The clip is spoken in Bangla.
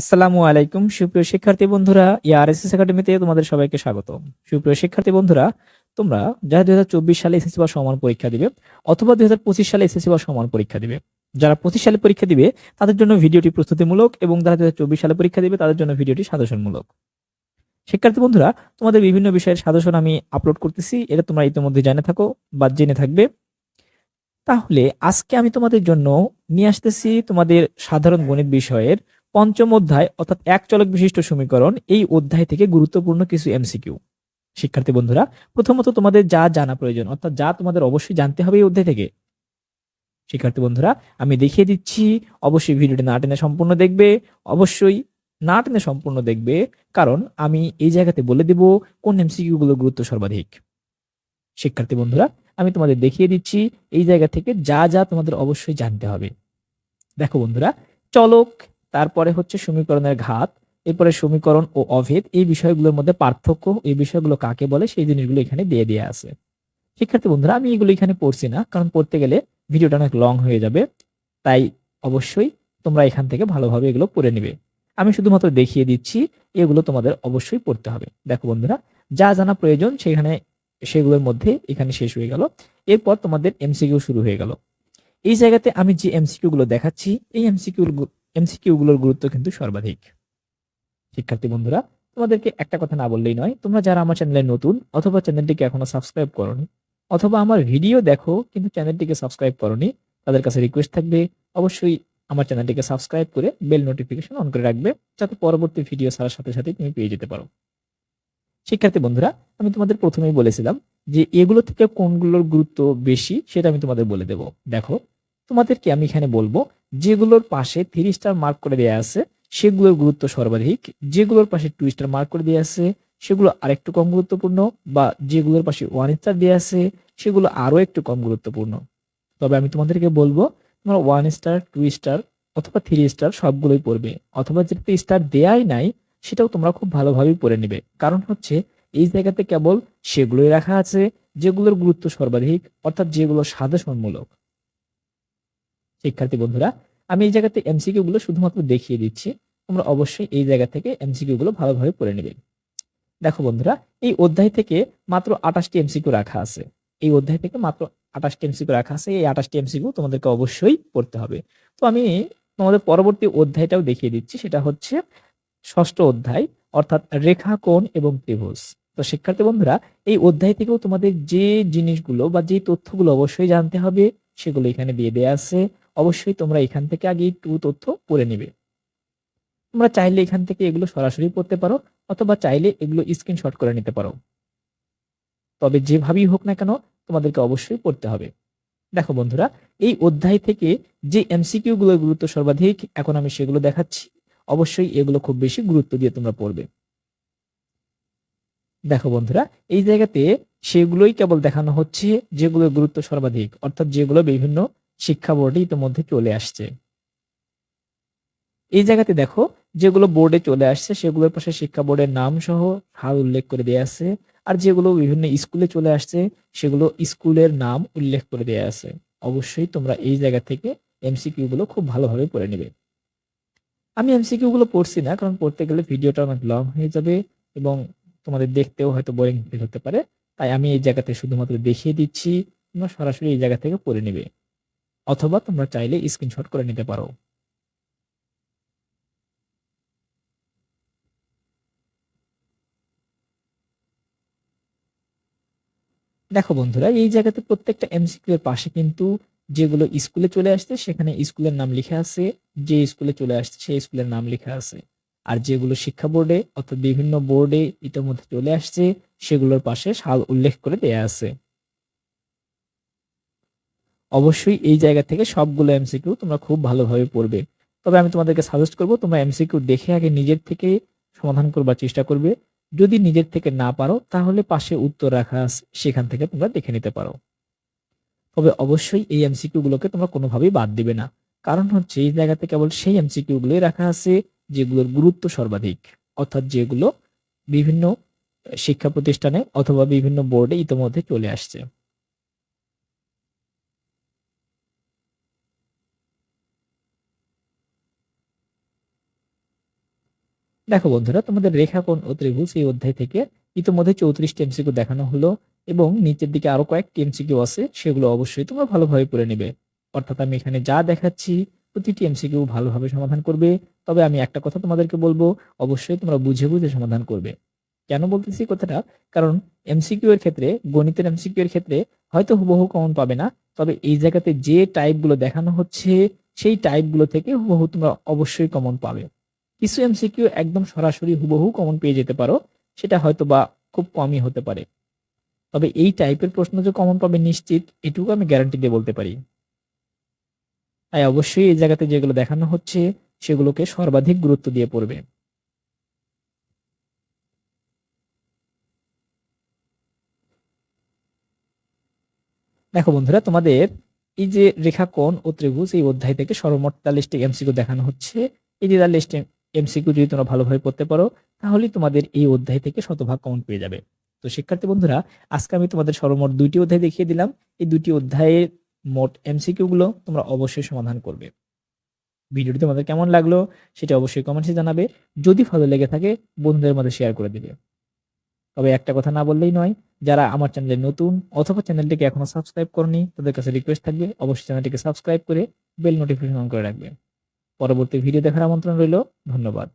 আসসালামু আলাইকুম। সুপ্রিয় শিক্ষার্থী বন্ধুরা ইয়ারএসএস একাডেমিতে তোমাদের সবাইকে স্বাগত সুপ্রিয় শিক্ষার্থী বন্ধুরা, তোমরা যারা দুই হাজার চব্বিশ সালে এসএসসি বা সমান পরীক্ষা দিবে অথবা দুই হাজার পঁচিশ সালে এসএসসি বা সমান পরীক্ষা দিবে, যারা পঁচিশ সালে পরীক্ষা দিবে, তাদের জন্য ভিডিওটি প্রস্তুতিমূলক এবং যারা দুই হাজার চব্বিশ সালে পরীক্ষা দিবে, তাদের জন্য ভিডিওটি সাজেশনমূলক শিক্ষার্থী বন্ধুরা, তোমাদের বিভিন্ন বিষয়ের সাজেশন আমি আপলোড করতেছি, এটা তোমরা ইতিমধ্যে জেনে থাকো বা জেনে থাকবে। তাহলে আজকে আমি তোমাদের জন্য নিয়ে আসতেছি তোমাদের সাধারণ গণিত বিষয়ের পঞ্চম অধ্যায়, অর্থাৎ এক চলক বিশিষ্ট সমীকরণ, এই অধ্যায় থেকে গুরুত্বপূর্ণ কিছু এমসিকিউ। শিক্ষার্থী বন্ধুরা, প্রথমত তোমাদের যা জানা প্রয়োজন, অর্থাৎ যা তোমাদের অবশ্যই জানতে হবে এই অধ্যায় থেকে। শিক্ষার্থী বন্ধুরা, আমি দেখিয়ে দিচ্ছি, অবশ্যই ভিডিওটি না টেনে সম্পূর্ণ দেখবে, অবশ্যই না টেনে সম্পূর্ণ দেখবে, কারণ আমি এই জায়গাতে বলে দেব কোন এমসিকিউ গুলোর গুরুত্ব সর্বাধিক। শিক্ষার্থী বন্ধুরা, আমি তোমাদের দেখিয়ে দিচ্ছি এই জায়গা থেকে যা যা তোমাদের অবশ্যই জানতে হবে। দেখো বন্ধুরা, চলক তারপরে হচ্ছে সমীকরণের ঘাত, এরপরে সমীকরণ ও অভেদ, এই বিষয়গুলোর মধ্যে পার্থক্য, এই বিষয়গুলো কাকে বলে, সেই জিনিসগুলো এখানে দিয়ে দিয়ে আছে। শিক্ষার্থী বন্ধুরা, আমি এগুলো এখানে পড়ছি না, কারণ পড়তে গেলে ভিডিওটা অনেক লং হয়ে যাবে, তাই অবশ্যই তোমরা এখান থেকে ভালোভাবে এগুলো পড়ে নিবে। আমি শুধুমাত্র দেখিয়ে দিচ্ছি, এগুলো তোমাদের অবশ্যই পড়তে হবে। দেখো বন্ধুরা, যা জানা প্রয়োজন, সেখানে সেগুলোর মধ্যে এখানে শেষ হয়ে গেল। এরপর তোমাদের এমসিকিউ শুরু হয়ে গেল। এই জায়গাতে আমি যে এমসিকিউ গুলো দেখাচ্ছি, এই এমসিকিউ এমসিকিউ গুলোর গুরুত্ব কিন্তু সর্বাধিক। শিক্ষার্থী বন্ধুরা, তোমাদেরকে একটা কথা না বললেই নয়, তোমরা যারা আমার চ্যানেলে নতুন অথবা চ্যানেলটিকে এখনও সাবস্ক্রাইব করনি, অথবা আমার ভিডিও দেখো কিন্তু চ্যানেলটিকে সাবস্ক্রাইব করনি, তাদের কাছে রিকোয়েস্ট থাকবে, অবশ্যই আমার চ্যানেলটিকে সাবস্ক্রাইব করে বেল নোটিফিকেশন অন করে রাখবে, যাতে পরবর্তী ভিডিও ছাড়ার সাথে সাথে তুমি পেয়ে যেতে পারো। শিক্ষার্থী বন্ধুরা, আমি তোমাদের প্রথমেই বলেছিলাম যে এগুলো থেকে কোনগুলোর গুরুত্ব বেশি, সেটা আমি তোমাদের বলে দেব। দেখো, তোমাদেরকে আমি এখানে বলব যেগুলোর পাশে থ্রি স্টার মার্ক করে দেওয়া আছে, সেগুলোর গুরুত্ব সর্বাধিক। যেগুলোর পাশে টু স্টার মার্ক করে দেওয়া আছে, সেগুলো আরেকটু কম গুরুত্বপূর্ণ বা যেগুলোর পাশে ওয়ান স্টার দেওয়া আছে, সেগুলো আরও একটু কম গুরুত্বপূর্ণ। তবে আমি তোমাদেরকে বলব, তোমরা ওয়ান স্টার টু স্টার অথবা থ্রি স্টার সবগুলোই পড়বে। অথবা যেটাতে স্টার দেয়াই নাই, সেটাও তোমরা খুব ভালোভাবেই পড়ে নেবে। কারণ হচ্ছে, এই জায়গাতে কেবল সেগুলোই রাখা আছে, যেগুলোর গুরুত্ব সর্বাধিক, অর্থাৎ যেগুলো সাজেশনমূলক শিক্ষার্থী বন্ধুরা আমি এই জায়গাতে এমসিকিউ গুলো শুধুমাত্র দেখিয়ে দিচ্ছি। তোমরা অবশ্যই এই জায়গা থেকে এমসিকিউ গুলো ভালোভাবে পড়ে নেবে। দেখো বন্ধুরা, এই অধ্যায় থেকে মাত্র আঠাশটি এমসিকিউ রাখা আছে। এই অধ্যায় থেকে মাত্র আঠাশটি এমসিকিউ রাখা আছে। এই আঠাশটি এমসিকিউ তোমাদেরকে অবশ্যই পড়তে হবে। তো আমি তোমাদের পরবর্তী অধ্যায়টাও দেখিয়ে দিচ্ছি। সেটা হচ্ছে ষষ্ঠ অধ্যায়, অর্থাৎ রেখা, কোণ এবং ত্রিভুজ। তো শিক্ষার্থী বন্ধুরা, এই অধ্যায় থেকেও তোমাদের যে জিনিসগুলো বা যে তথ্যগুলো অবশ্যই জানতে হবে, সেগুলো এখানে দিয়ে দেওয়া আছে। অবশ্যই তোমরা এখান থেকে আগে একটু তথ্য পড়ে নিবে। তোমরা চাইলে এখান থেকে এগুলো সরাসরি পড়তে পারো, অথবা চাইলে এগুলো স্ক্রিনশট করে নিতে পারো। তবে যেভাবেই হোক না কেন, তোমাদেরকে অবশ্যই পড়তে হবে। দেখো বন্ধুরা, এই অধ্যায় থেকে যে এমসিকিউ গুলোর গুরুত্ব সর্বাধিক, এখন আমি সেগুলো দেখাচ্ছি। অবশ্যই এগুলো খুব বেশি গুরুত্ব দিয়ে তোমরা পড়বে। দেখো বন্ধুরা, এই জায়গাতে সেগুলোই কেবল দেখানো হচ্ছে যেগুলোর গুরুত্ব সর্বাধিক, অর্থাৎ যেগুলো বিভিন্ন শিক্ষা বোর্ডে ইতিমধ্যে চলে আসছে। এই জায়গাতে দেখো, যেগুলো বোর্ডে চলে আসছে, সেগুলোর পাশে শিক্ষা বোর্ডের নাম সহ হাল উল্লেখ করে দেওয়া আছে, আর যেগুলো বিভিন্ন স্কুলে চলে আসছে, সেগুলো স্কুলের নাম উল্লেখ করে দেওয়া আছে। অবশ্যই তোমরা এই জায়গা থেকে এমসিকিউ গুলো খুব ভালোভাবে পড়ে নেবে। আমি এমসিকিউ গুলো পড়ছি না, কারণ পড়তে গেলে ভিডিওটা অনেক লং হয়ে যাবে এবং তোমাদের দেখতেও হয়তো বোরিং হতে পারে। তাই আমি এই জায়গাতে শুধুমাত্র দেখিয়ে দিচ্ছি, তোমরা সরাসরি এই জায়গা থেকে পড়ে নেবে। অথবা তোমরা চাইলে স্ক্রিনশট করে নিতে পারো। দেখো বন্ধুরা, এই জায়গাতে প্রত্যেকটা এমসিকিউ এর পাশে কিন্তু যেগুলো স্কুলে চলে আসছে, সেখানে স্কুলের নাম লেখা আছে, যে স্কুলে চলে আসছে সেই স্কুলের নাম লেখা আছে। আর যেগুলো শিক্ষা বোর্ডে অর্থাৎ বিভিন্ন বোর্ডে ইতিমধ্যে চলে আসছে, সেগুলোর পাশে সাল উল্লেখ করে দেয়া আছে। অবশ্যই এই জায়গা থেকে সবগুলো এমসিকিউ তোমরা খুব ভালোভাবে পড়বে। তবে আমি তোমাদেরকে সাজেস্ট করব, তোমরা এমসিকিউ দেখে আগে নিজের থেকে সমাধান করবার চেষ্টা করবে। যদি নিজের থেকে না পারো, তাহলে পাশে উত্তর রাখা সেখান থেকে তোমরা দেখে নিতে পারো। তবে অবশ্যই এই এমসিকিউ গুলোকে তোমরা কোনোভাবেই বাদ দিবে না। কারণ হচ্ছে, এই জায়গাতে কেবল সেই এমসিকিউ গুলোই রাখা আছে, যেগুলোর গুরুত্ব সর্বাধিক। অর্থাৎ যেগুলো বিভিন্ন শিক্ষা প্রতিষ্ঠানে অথবা বিভিন্ন বোর্ডে ইতিমধ্যে চলে আসছে। দেখো বন্ধুরা, তোমাদের রেখাকোণ ও ত্রিভুজ এই অধ্যায় থেকে ইতিমধ্যে চৌত্রিশটি এমসিকিউ দেখানো হলো এবং নিচের দিকে আরও কয়েকটি এমসিকিউ আছে, সেগুলো অবশ্যই তোমরা ভালোভাবে পড়ে নেবে। অর্থাৎ আমি এখানে যা দেখাচ্ছি, প্রতিটি এমসিকিউ ভালোভাবে সমাধান করবে। তবে আমি একটা কথা তোমাদেরকে বলব, অবশ্যই তোমরা বুঝে বুঝে সমাধান করবে। কেন বলতেছি কথাটা? কারণ এমসিকিউ এর ক্ষেত্রে, গণিতের এমসিকিউ এর ক্ষেত্রে হয়তো হুবহু কমন পাবে না, তবে এই জায়গাতে যে টাইপগুলো দেখানো হচ্ছে, সেই টাইপগুলো থেকে হুবহু তোমরা অবশ্যই কমন পাবে। কিছু এমসিকিউ একদম সরাসরি হুবহু কমন পেয়ে যেতে পারো, সেটা হয়তো বা খুব কমই হতে পারে। তবে এই টাইপের প্রশ্ন যে কমন পাবে নিশ্চিত, এটুকু আমি গ্যারান্টি দিয়ে বলতে পারি। তাই অবশ্যই এই জায়গাতে যেগুলো দেখানো হচ্ছে, সেগুলোকে সর্বাধিক গুরুত্ব দিয়ে পড়বে। দেখো বন্ধুরা, তোমাদের এই যে রেখাকোণ ও ত্রিভুজ এই অধ্যায় থেকে সর্বমোট তেতাল্লিশটি এমসিকিউ দেখানো হচ্ছে। এই তেতাল্লিশটি এমসিকিউ যদি তোমরা ভালোভাবে পড়তে পারো তাহলে তোমাদের এই অধ্যায় থেকে শতভাগ কমন পেয়ে যাবে। তো শিক্ষার্থী বন্ধুরা, আজকে আমি তোমাদের সর্বমোট দুইটি অধ্যায় দেখিয়ে দিলাম। এই দুটি অধ্যায়ের মোট এমসিকিউ গুলো তোমরা অবশ্যই সমাধান করবে। ভিডিওটি তোমাদের কেমন লাগল সেটা অবশ্যই কমেন্টসে জানাবে। যদি ভালো লেগে থাকে, বন্ধুদের মধ্যে শেয়ার করে দিবে। তবে একটা কথা না বললেই নয়, যারা আমার চ্যানেলে নতুন অথবা চ্যানেলটিকে এখনও সাবস্ক্রাইব করনি, তাদের কাছে রিকোয়েস্ট থাকবে, অবশ্যই চ্যানেলটিকে সাবস্ক্রাইব করে বেল নোটিফিকেশন অন করে রাখবে। পরবর্তী ভিডিও দেখার আমন্ত্রণ রইল। ধন্যবাদ।